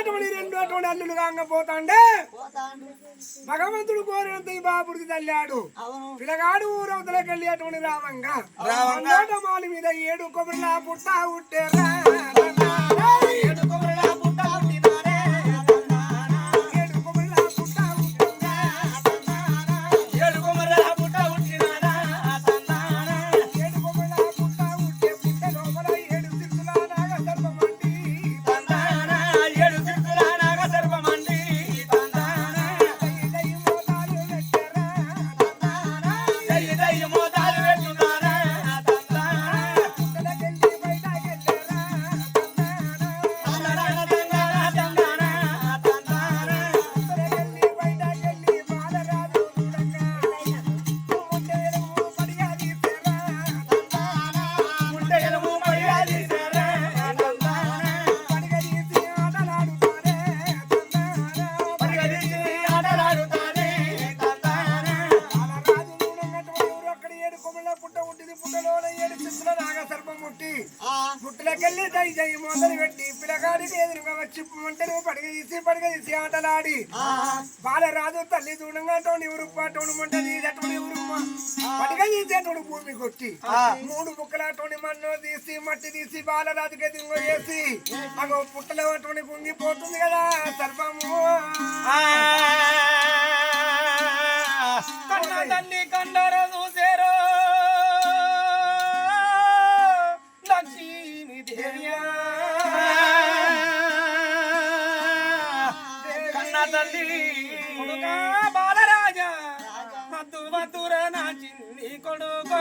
అటువంటి రెండు అటువంటి అల్లులు కాకపోతాండే పోతాండు? భగవంతుడు కోరినంత ఈ బాబుడికి తల్లాడు. పిల్లగాడు ఊరవతలకి వెళ్ళి అటువంటి రామంగా రామంగా. మీద ఏడు కొబ్బరిలా పుట్ట ఉట్టేరా ఎదురుగా వచ్చి వంటను పడగ తీసి పడగ తీసి ఆటలాడి బాలరాజు తల్లి మంట తీసేటోని పడగ భూమి కొట్టి మూడు బుక్కలతోని మన్ను తీసి మట్టి తీసి బాలరాజుకి ఎదురుగా వేసి అగో పుట్టలో అటువంటి కుంగిపోతుంది కదా కన్న తల్లి కండర చూసేరో. లక్ష్మీ దేవ్యా మధు మధుర నా చిన్ని కొడుకో.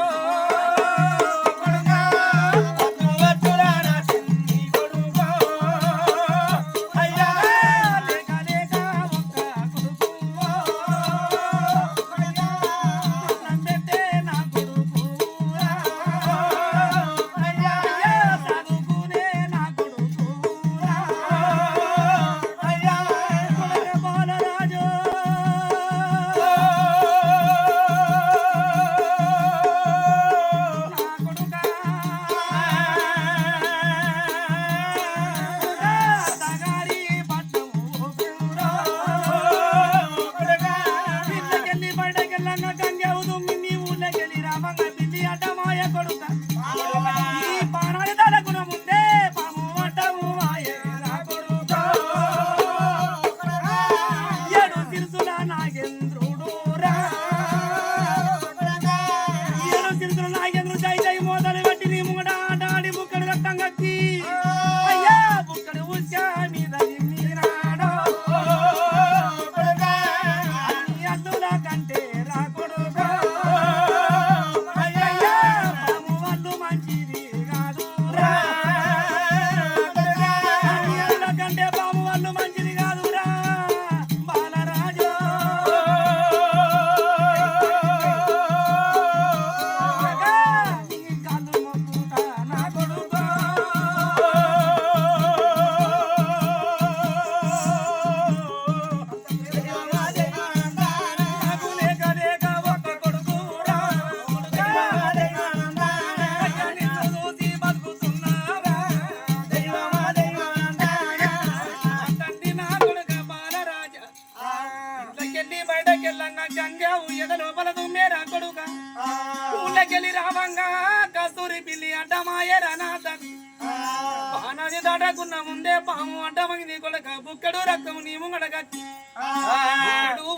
దాటకున్న ముందే పాము అడ్డమైంది కొడక బుక్కడు రక్తం నీ బుక్కడు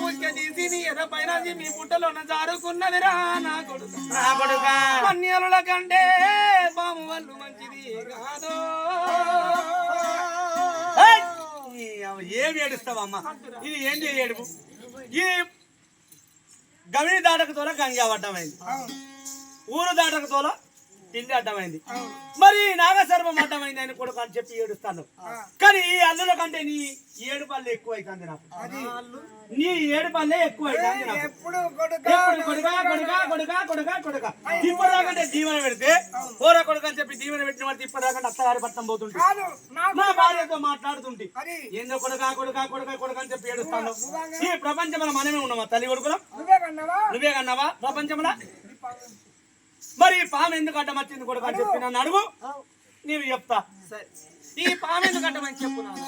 బుక్క తీసి నీ ఎద పైన మీ పుట్టలోన నా నా కొడుక? అన్యల కంటే పాము వాళ్ళు మంచిది కాదు. ఏమి ఏడుస్తావమ్మా? ఇది ఏంటి ఏడుపు? ఈ గవిని దాటక తోల గంగా అడ్డమైంది ఊరు దాటక తోల తిండి అడ్డమైంది మరి నాగసర్వం అడ్డమైంది అని కొడుకు అని చెప్పి ఏడుస్తాను. కానీ ఈ అల్లుల కంటే నీ ఏడు పల్లె ఎక్కువ అవుతుంది నాకు నీ ఏడు పల్లె ఎక్కువ అవుతుంది ఎప్పుడు కొడుక ఎప్పుడు కొడుకా కొడుకా కొడుకా కొడుకా కొడుకా. ఇప్పటిదాకంటే జీవన పెడితే ఓర కొడుకు అని చెప్పి జీవన పెట్టిన వాడికి ఇప్పటిదాకంటే అత్తగారి పట్టం పోతుంటే. నా భార్యతో మాట్లాడుతుంటే. ఏందో కొడుకా కొడుకా కొడుకా కొడుకా అని చెప్పి ఏడుస్తాను. ఈ ప్రపంచంలో మనమే ఉన్నామా తల్లి కొడుకులం? నువ్వే కన్నావా? ప్రపంచంలో? మరి ఈ పాము ఎందుకు అడ్డం వచ్చింది కొడుకు అని చెప్పి నన్ను అడుగు. నీవు చెప్తా. ఈ పాము ఎందుకు అడ్డమని చెప్పు నాన్న.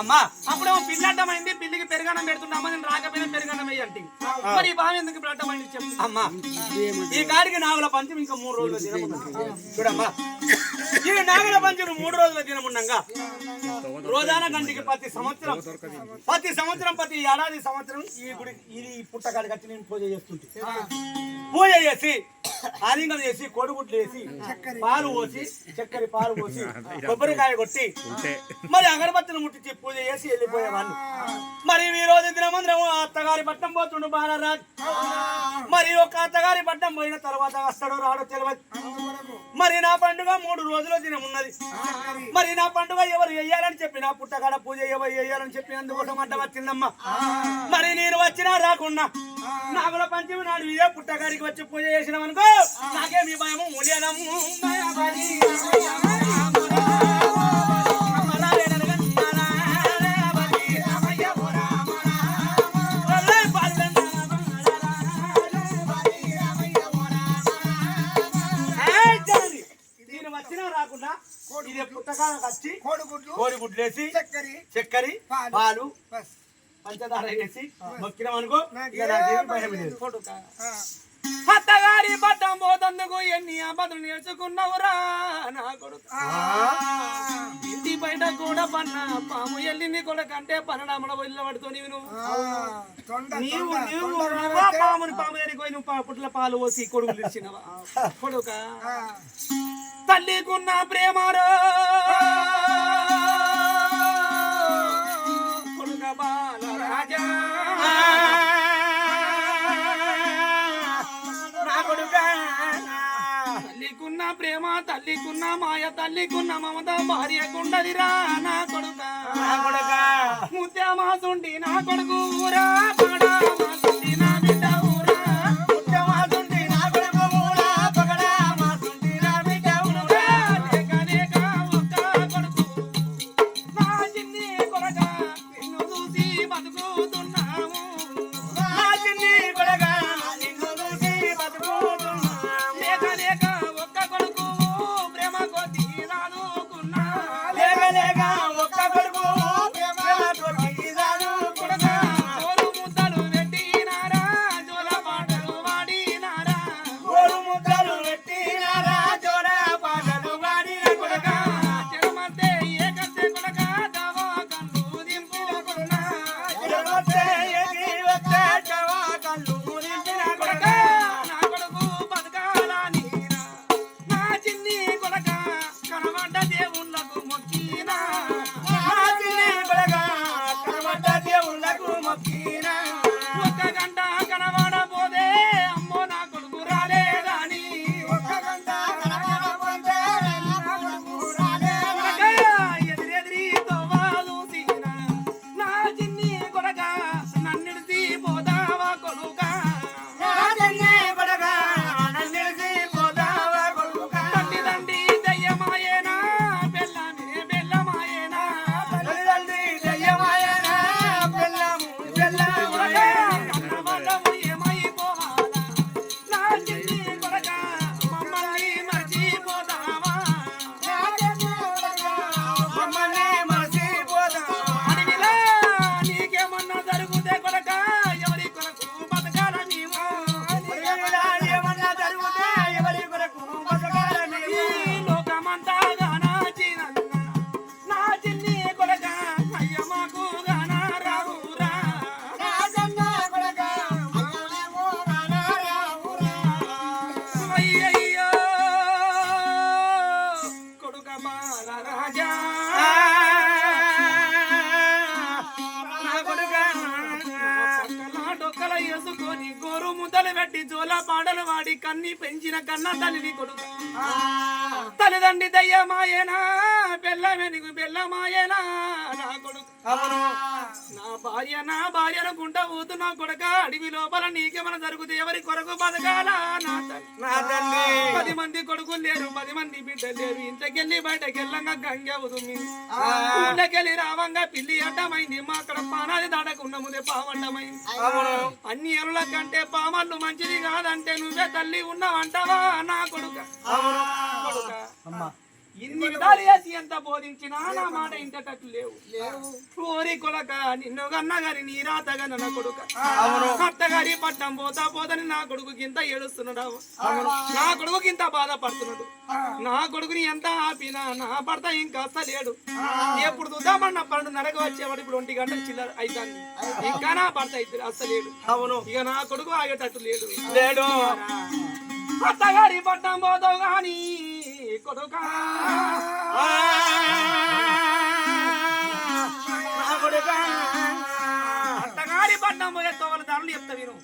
అమ్మా అప్పుడేమో పిల్లి అడ్డమైంది పిల్లికి పెరుగన్నం పెడుతున్నా అమ్మ నేను రాకపోయినా పెరుగన్నం వేయి అంటే మరి ఈ బావి ఎందుకు ఇప్పుడు అడ్డమైంది చెప్పు. అమ్మా. ఈ కాడికి నాగుల పంచం ఇంకా మూడు రోజుల దినం. చూడమ్మా. ఈ నాగుల పంచం మూడు రోజుల దినం ఉండగా. రోజాన గంటికి ప్రతి సంవత్సరం ప్రతి సంవత్సరం ప్రతి ఏడాది సంవత్సరం ఈ గుడి ఇది పుట్టకాడి కట్టి నేను పూజ చేస్తుంటే. పూజ చేసి ఆలింగం చేసి కోడిగుడ్లు వేసి పాలు పోసి చక్కెర పాలు పోసి కొబ్బరికాయ కొట్టి మరి అగరబత్తిని ముట్టించి పూజ చేసి వెళ్ళిపోయేవాడిని మరి ఈ రోజు దినమందరం అత్తగారి పట్టణం పోతుండు బాలరాజ్. మరి ఒక అత్తగారి పట్టణం పోయిన తర్వాత వస్తాడో రాడో తెలియదు మరి నా పండుగ మూడు రోజుల దినం ఉన్నది. మరి నా పండుగ ఎవరు వేయాలని చెప్పి నా పుట్టగాడ పూజ ఎవరు వేయాలని చెప్పి అందుకోసం అడ్డ వచ్చిందమ్మా. మరి నేను వచ్చినా రాకున్నా. నాగుల పంచమి నాడు ఇదే పుట్టగాడికి వచ్చి పూజ చేసినాం అనుకో నాకేమి భయము లేదమ్ము రాకుండా ఇది వచ్చి కోడిగుడ్లు కోడి గుడ్లేసి చక్కెర చక్కెర పాలు. పంచదార వేసి మొక్కినాం అనుకో ఇక నాకేం భయం లేదు. అత్తగారి పట్టం పోతందుకు ఎన్ని అబద్ధం నేర్చుకున్నావురా? నా కొడుక. ఇంటి బయట కూడా పన్న. పాము వెళ్ళింది కూడా కంటే పన్నడమ్మడ వెళ్ళ పడుతూ నీవు నీవు నీవు పాముని పాము దగ్గరికి పోయి నువ్వు పుట్ల పాలు పోసి కొడుకు తెచ్చినవా కొడుక. తల్లికున్న ప్రేమారో తల్లికున్న మాయ తల్లికున్న మమత భార్యకుండదిరా నా కొడుక. నా కొడుకా. ముత్యమా సుండి నా కొడుకు ఊరా పడా సుండి నా బిడ్డ ఊరా. ముత్యమాసుంటి నా కొడుకు మూలా పగడా మాసుంటి నా బిడ్డ కొడుకా, లేక లేక ఒక్క కొడుకు. నా చిన్ని కొడక నిన్ను చూసి బతుకుతున్నాము. నా చిన్ని కొడుకా నిన్ను చూసి బతుకుతున్నాము. 大家。వేసుకొని గోరు ముద్దలు పెట్టి జోల పాటలు వాడి కన్ని పెంచిన కన్న తల్లిని కొడుకు. తల్లిదండ్రి దయ్యమాయేనా బెల్లమెనుగు బెల్లమాయేనా నా కొడుకు. నా భార్య నా భార్య అనుకుంటా పోతున్నా కొడక అడవి లోపల నీకేమైనా జరుగుతుంది ఎవరి కొరకు బతకాల? నా తల్లి. నా పది మంది కొడుకులు లేరు పది మంది బిడ్డలు లేరు ఇంట్లోకెళ్ళి బయటకి వెళ్ళంగా గంగ ఉదుమి ఊళ్ళకెళ్ళి రావంగా పిల్లి అడ్డమైంది. మా అక్కడ పానాది దాటకుండా ముందే పావడ్డమైంది అవును. అన్ని ఎరుల కంటే పామళ్ళు మంచిది కాదంటే నువ్వే తల్లి ఉన్నావంటావా నా కొడుక? అవును. కొడుక. అమ్మా. ఇన్ని విధాలు చేసి ఎంత బోధించినా నా మాట ఇంటటట్లు లేవు. ఓరి కొలక నిన్ను కన్నా గాని నీ రాతగా నా కొడుక అత్తగారి పట్టం పోతా పోదని నా కొడుకు కింద ఏడుస్తున్నాడు. నా కొడుకు కింద బాధపడుతున్నాడు. నా కొడుకుని ఎంత ఆపినా నా భర్త ఇంకా అస్సలేడు ఎప్పుడు చూద్దామన్న పన్నెండున్నరకు వచ్చేవాడు ఇప్పుడు ఒంటి గంటల చిల్లర అవుతాంది ఇంకా నా భర్త అయితే అస్సలేడు అవును. ఇక నా కొడుకు ఆగేటట్టు లేడు. లేడు. అత్తగారి పట్టం పోతావు గాని కొడుకా. ధరలు చెప్తా విను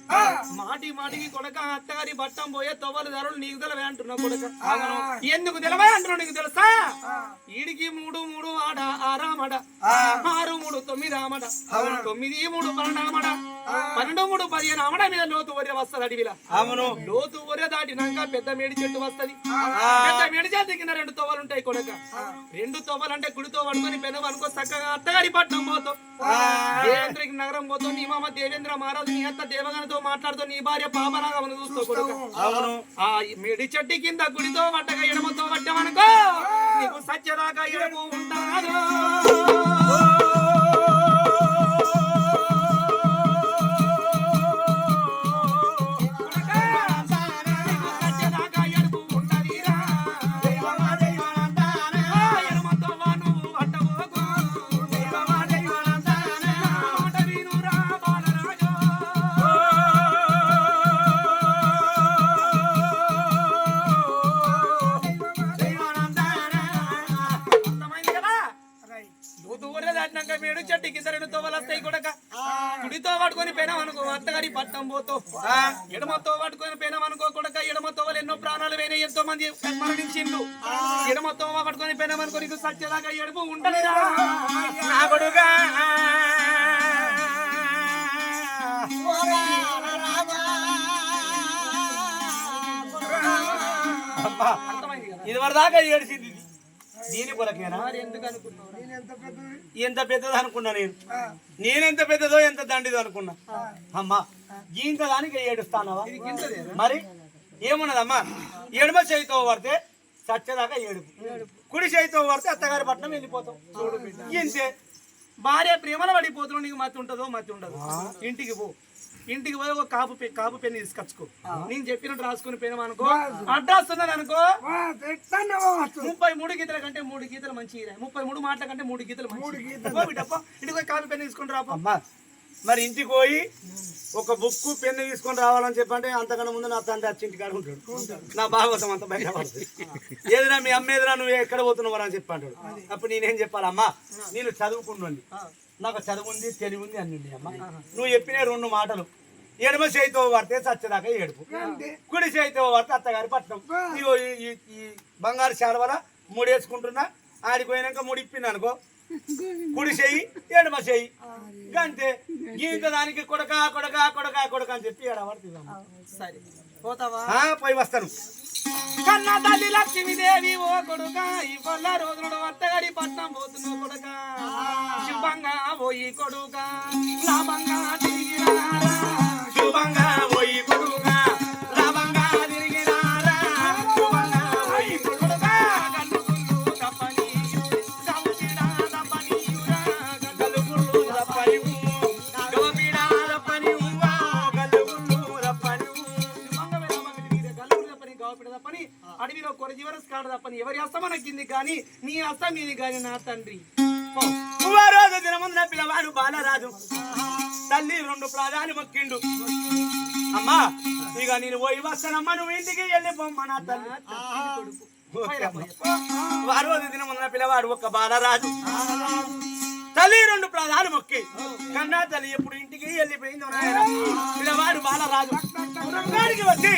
మాటి మాటికి కొడక అత్తగారి పట్టం పోయే తోవల ధరలు నీకు తెలవే అంటున్నా కొడక. ఎందుకు తెలవే అంటున్నావు నీకు తెలుసా? ఈడికి మూడు మూడు ఆడ ఆరామడ. ఆరు మూడు తొమ్మిది ఆమడ. తొమ్మిది మూడు పన్నెండు ఆమడ. పన్నెండు మూడు పదిహేను ఆమడ మీద లోతు ఒరే వస్తుంది అడవిలా. అవును. లోతు ఒరే దాటినాక పెద్ద మేడి చెట్టు వస్తది. పెద్ద మేడి చెట్టు కింద రెండు తోవలు ఉంటాయి కొడక రెండు తోవలు అంటే గుడితో పడుకొని పెను అనుకో చక్కగా అత్తగారి పట్నం పోతావు దేవేంద్రకి నగరం పోతావు నీ మామ దేవేంద్ర మహారాజు నీ అత్త దేవగనతో మాట్లాడుతూ నీ భార్య పాపనాగమని చూస్తావు కొడక. అవును. ఆ మేడి చెట్టు కింద గుడితో పట్టగా ఎడమతో పట్టామనుకో నీకు సత్యదాకా ఎడము ఉంటారు పట్టం పోతో ఎడమతో పట్టుకొని పోయినాం అనుకో కొడక ఎడమ తోవలు ఎన్నో ప్రాణాలు పోయినాయి ఎంతో మంది మరణించిండు ఎడమ తోవ పట్టుకొని పోయినాం అనుకో నీకు సత్యదాకా ఎడుపు ఉండలేదా? ఇది వరదాకా ఏడిసింది ఇది. దీని కొరకేనా ఎంత పెద్దదో? అనుకున్నా నేను. నేనెంత పెద్దదో ఎంత దండిదో అనుకున్నా. అమ్మా ఇంత దానికి ఏడుస్తానవా మరి ఏమున్నదమ్మా? ఎడమ చేయితో పడితే సత్యదాకా ఏడుపు. కుడి చేయితో పడితే అత్తగారి పట్నం వెళ్ళిపోతాం. ఇంతే. భార్య ప్రేమలో పడిపోతున్నావు నీకు మతి ఉంటుందో మతి ఉండదు. ఇంటికి పో. ఇంటికి పోయి ఒక కాపు పె- కాపు పెన్ను తీసుకొచ్చుకో. నేను చెప్పినట్టు రాసుకుని పోయినాం అనుకో. అడ్రస్ ఉన్నది అనుకో. ముప్పై మూడు గీతల కంటే మూడు గీతలు మంచి ముప్పై మూడు మాటల కంటే మూడు గీతలు మంచి. ఇంటికి పోయి కాపీ పెన్ను తీసుకుని రాపో అమ్మా మరి ఇంటికి పోయి ఒక బుక్కు పెన్ను తీసుకొని రావాలని చెప్పంటే అంతకన్నా ముందు నా తండ్రి వచ్చి ఇంటికాడ ఉంటాడు. నా భాగవతం అంత బయట పడుతుంది ఏదిరా మీ అమ్మ ఎదురా నువ్వు ఎక్కడ పోతున్నావు అని చెప్పి అంటాడు అప్పుడు నేనేం చెప్పాలి అమ్మా నేను చదువుకుంటుండి నాకు చదువు ఉంది తెలివి ఉంది అన్ని అమ్మా. నువ్వు చెప్పిన రెండు మాటలు. ఎడమ చేతితో పడితే సచ్చదాకా ఏడుపు. కుడి చేతితో పడితే అత్తగారి పట్టణం. ఈ బంగారు శాలవల ముడేసుకుంటున్నా. ఆడిపోయినాక ముడిప్పింది అనుకో కుడి చెయ్యి ఎడమ చెయ్యి. అంతే ఇంత దానికి కొడక కొడక కొడక కొడక అని చెప్పి సరే. పోతావా? పోయి వస్తాను. కన్నా తల్లి లక్ష్మీదేవి ఓ కొడుక ఈ పల్ల రోజులు అత్తగారి పట్నం పోతున్నావు కొడుక. శుభంగా పోయి కొడుక. లాభంగా తిరిగి ఎవరి హస్తమనక్కింది కానీ నీ హస్తం ఇది కానీ నా తండ్రి. రోజు దినముందున పిల్లవాడు బాలరాజు. తల్లి రెండు ప్రాధాన్యం మొక్కిండు. అమ్మా ఇక నేను పోయి వస్తానమ్మా నువ్వు ఇంటికి వెళ్ళిపోమ్మా నా తల్లి. ఆ రోజు దినముందున పిల్లవాడు ఒక బాలరాజు. తల్లి రెండు ప్రాధాలు మొక్కి కన్నా తల్లి ఎప్పుడు ఇంటికి వెళ్ళిపోయిందో నాయన పిల్లవాడు బాలరాజు గుర్రంగాడికి వచ్చి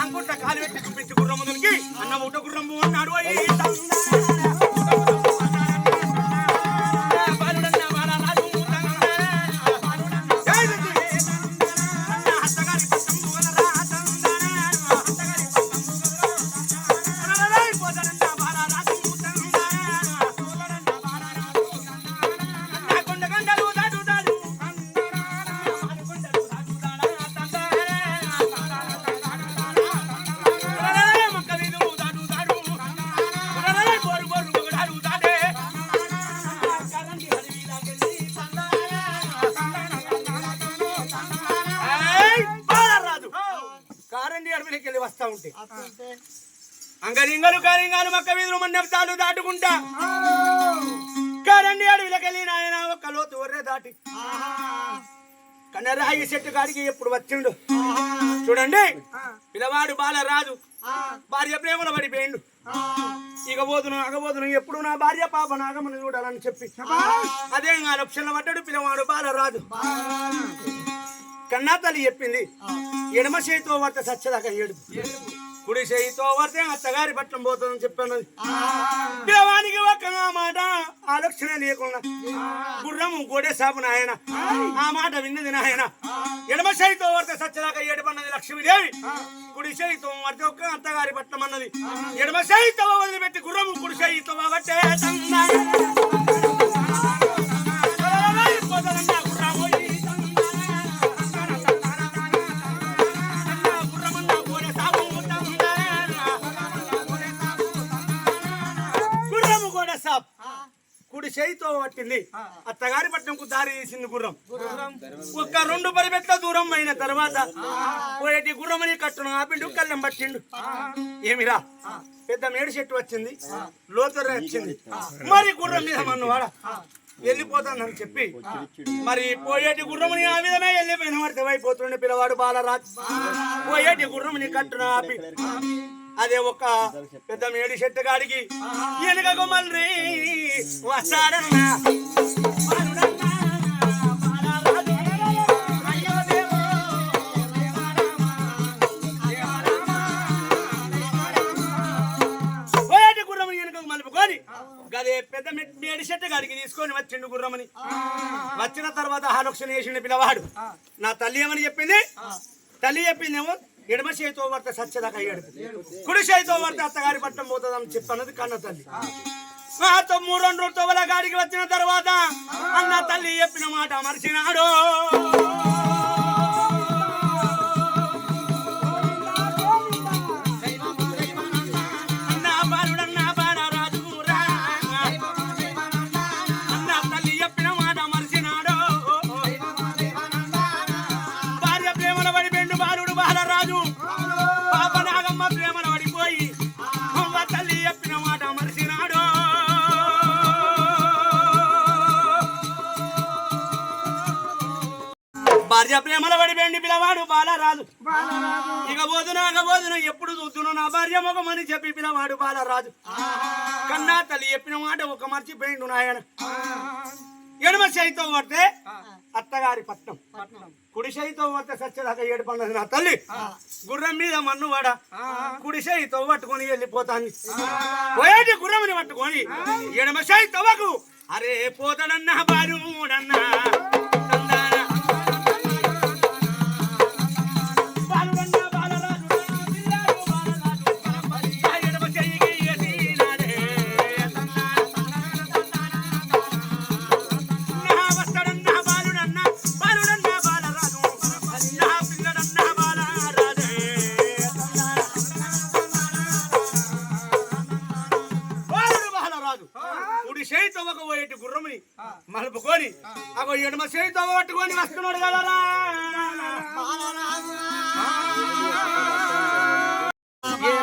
అనుకుంటా కాలు పెట్టి చూపించి గుర్రం ముందుకి అన్న ముట్ట గుర్రం ఉన్నాడు కాడికి ఎప్పుడు వచ్చిండు? చూడండి. పిల్లవాడు బాలరాజు. భార్య ప్రేమలో పడిపోయిండు. ఇక పోతును అగబోతును ఎప్పుడు నా భార్య పాప నాగమని చూడాలని చెప్పి. అదే ఆ లక్షణ పడ్డాడు పిల్లవాడు బాలరాజు. కన్నా తల్లి చెప్పింది ఎడమ చేతితో వర్త సచ్చదాకా ఏడు కుడి చేయితో వర్తే అత్తగారి పట్లం పోతుందని చెప్పాను పిల్లవానికి ఒక్క మాట ఆలోచన లేకుండా. గుర్రము గోడే సాపు నాయన. ఆ. మాట విన్నది నాయన. ఎడమ చేయితో వర్త సచ్చదాకా ఏడుపన్నది లక్ష్మీదేవి. కుడి చేయితో వర్తే ఒక్క అత్తగారి పట్లం అన్నది. ఎడమ చేయితో వదిలిపెట్టి గుర్రము కుడి చేయితో వట్టే పట్టింది అత్తగారి పట్టణంకు దారి తీసింది గుర్రం. ఒక్క రెండు పరిపెట్ల దూరం అయిన తర్వాత పోయేటి గుర్రమని కట్టును ఆపిండు కళ్ళెం పట్టిండు. ఏమిరా? పెద్ద మేడి చెట్టు వచ్చింది. లోతర వచ్చింది. మరి గుర్రం మీద మన్నవాడ వెళ్ళిపోతానని చెప్పి మరి పోయేటి గుర్రముని ఆ విధమే వెళ్ళిపోయిన వాడితే అయిపోతుండే పిల్లవాడు బాలరాజు. పోయేటి గుర్రముని కట్టును ఆపి. అదే ఒక పెద్ద మేడి చెట్టు కాడికి. వెనుకకు మళ్ళీ వస్తాడన్నా పోయేటి గదే పెద్ద మేడి చెట్టు కాడికి తీసుకొని వచ్చిండు గుర్రమని. వచ్చిన తర్వాత ఆలోచన చేసిండు పిల్లవాడు. నా తల్లి ఏమని చెప్పింది? తల్లి చెప్పిందేమో ఎడమ చేతితో వర్త సత్యదాకా అయ్యాడు కుడి చేతితో వర్త అత్తగారి పట్టం పోతుందని చెప్పన్నది కన్న తల్లి. మా తమ్ముడు రెండు తొవల గాడికి వచ్చిన తర్వాత అన్న తల్లి చెప్పిన మాట మరిచినాడు. పడిపోయింది పిల్లవాడు బాలరాజు. ఇక పోతున్నా ఇక పోతున్నా ఎప్పుడు చూస్తున్నా నా భార్య ముఖమని చెప్పి పిల్లవాడు బాలరాజు. కన్నా తల్లి చెప్పిన మాట ఒక మర్చిపోయిండు నాయన. ఎడమ చేయితో పడితే అత్తగారి పట్నం. కుడి చేయితో పడితే సత్యదాకా ఏడు పండుగ నా తల్లి. గుర్రం మీద మన్ను వాడ కుడి చేయితో పట్టుకొని వెళ్ళిపోతాంది. పోయేటి గుర్రముని పట్టుకొని ఎడమ చేయి తవ్వకు అరే పోతాడన్నా బాలుడన్నా ఎడమ చేయితో పట్టుకొని వస్తున్నాడు కదరా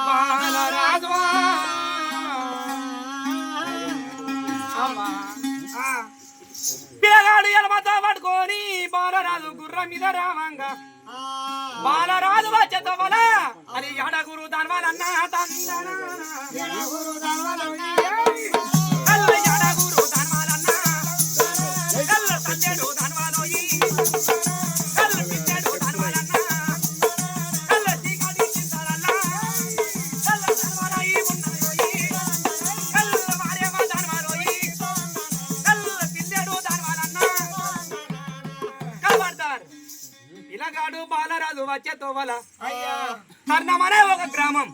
బాలరాజు పిల్లగాడు ఎలమతో పట్టుకొని బాలరాజు గుర్రం మీద రావంగా. బాలరాజు వచ్చేతో వల అది ఎడగురు తందన ఎడగురు దానివలన్న వచ్చే తోవల. కర్ణమనే ఒక గ్రామం.